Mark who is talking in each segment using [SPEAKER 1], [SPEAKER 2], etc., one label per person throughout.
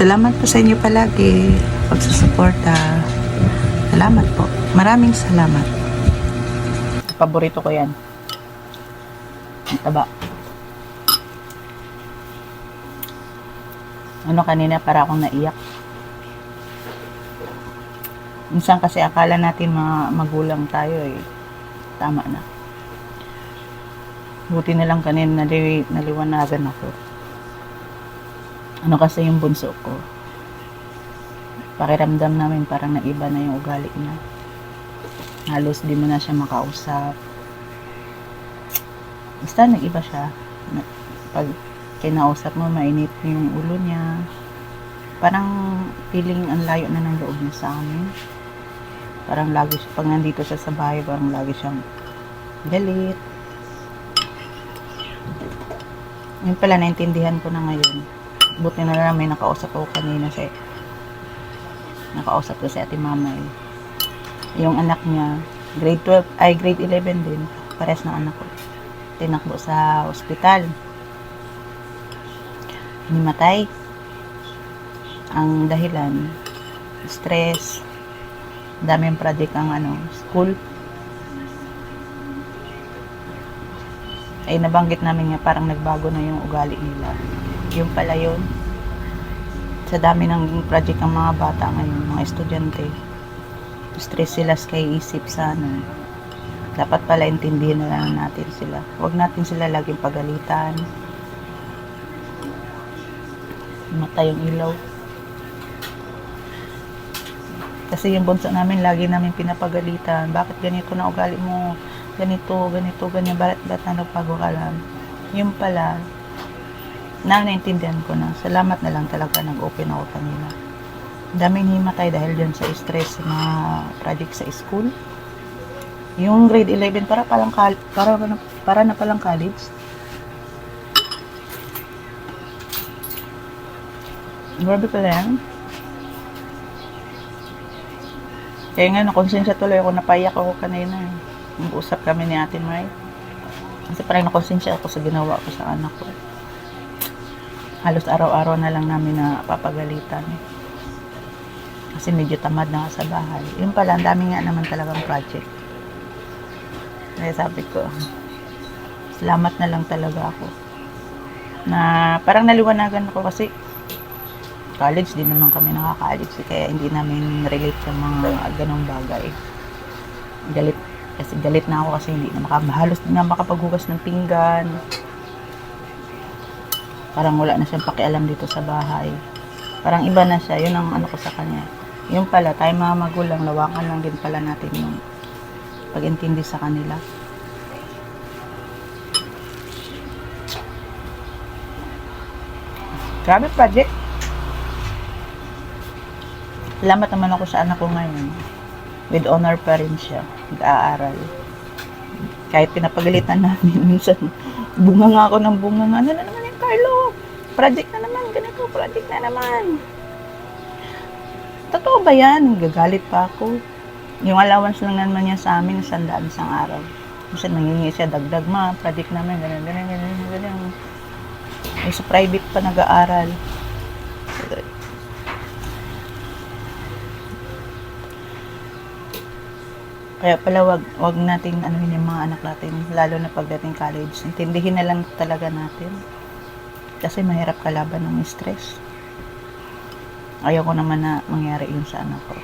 [SPEAKER 1] Salamat po sa inyo palagi. Pagsusuporta. Salamat po. Maraming salamat.
[SPEAKER 2] Paborito ko yan. Ang taba. Ano kanina para akong naiyak. Minsan kasi akala natin mga magulang tayo eh. Tama na. Buti na lang kanina nali, naliwanagan ako. Ano kasi yung bunso ko. Pakiramdam namin parang naiba na yung ugali niya. Halos di mo na siya makausap. Basta nag-iba siya. Pag kinausap mo, mainit yung ulo niya. Parang feeling ang layo na ng loob niya sa amin. Parang lagi siya, pag nandito siya sa bahay, parang lagi siyang galit. Yun pala, naintindihan ko na ngayon. Buti na lang may nakausap ako kanina si nakausap ko si ate mama eh. Yung anak niya, grade 12, ay grade 11 din. Pares ng anak ko. Tinakbo sa ospital. Hinimatay. Ang dahilan, stress, daming project ang ano, school. Ay nabanggit namin nga parang nagbago na yung ugali nila. Yung pala yun. Sa dami ng project ng mga bata ngayon, mga estudyante. Stress sila sa isip sa ano. Dapat pala intindihin na lang natin sila. Huwag natin sila laging pagalitan. Mata yung ilaw. Kasi yung bunso namin, lagi namin pinapagalitan. Bakit ganito na ugali mo? Ganito, ganito, ganyan. Na nagpago ka lang? Yung pala, na naintindihan ko na. Salamat na lang talaga nag-open ako kanina. Daming himatay dahil dyan sa stress mga project sa school. Yung grade 11, para palang para, na, para na palang college. Grabe pala yan. Kaya nga, nakonsensya tuloy ako, napaiyak ako kanina. eh. Nag-usap kami ni Ate Mai. Kasi parang nakonsensya ako sa ginawa ko sa anak ko. Halos araw-araw na lang namin na papagalitan. Kasi medyo tamad na nga sa bahay. Yun pala, ang dami nga naman talagang project. Kaya sabi ko, salamat na lang talaga ako. Na parang naliwanagan ako kasi college din naman kami nakaka-college kaya hindi namin relate sa mga ganong bagay. Galit kasi galit na ako kasi hindi na makabahalos din na makapaghugas ng pinggan. Parang wala na siyang pakialam dito sa bahay. Parang iba na siya, yun ang ano ko sa kanya. Yung pala, tayo mga magulang, lawakan lang din pala natin yung pag-intindi sa kanila. Grabe project. Salamat naman ako sa anak ko ngayon. With honor pa rin siya. Nag-aaral. Kahit pinapagalitan namin, minsan bunga nga ako ng bunga nga. Ano na naman Carlo? Project na naman. Ganito, project na naman. Totoo ba yan? Gagalit pa ako. Yung allowance lang naman niya sa amin, sandaan isang araw. Minsan nangingi siya, dagdag ma, project namin, ganyan, ganyan, ganyan, ganyan. Yung sa private pa nag-aaral. Kaya pala wag wag nating ano yung mga anak natin lalo na pagdating college. Intindihin na lang talaga natin. Kasi mahirap kalaban ng stress. Ayaw ko naman na mangyari yun sa anak ko.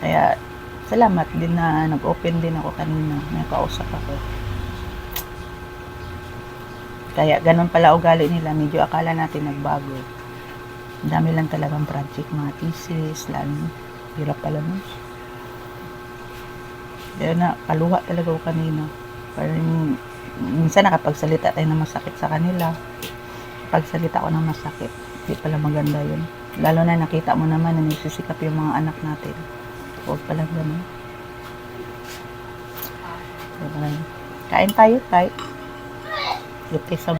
[SPEAKER 2] Kaya salamat din na nag-open din ako kanina. May kausap ako. Kaya ganun pala ugali nila. Medyo akala natin nagbago. Dami lang talagang project, mga thesis, lalo. Hirap pala nun. Kaya na, kaluha talaga ako kanina. Parang, minsan nakapagsalita tayo ng masakit sa kanila. Pagsalita ko ng masakit, hindi pala maganda yun. Lalo na nakita mo naman na nagsisikap yung mga anak natin. Huwag palang ganun. Parang, Kain tayo, tayo. Luti sa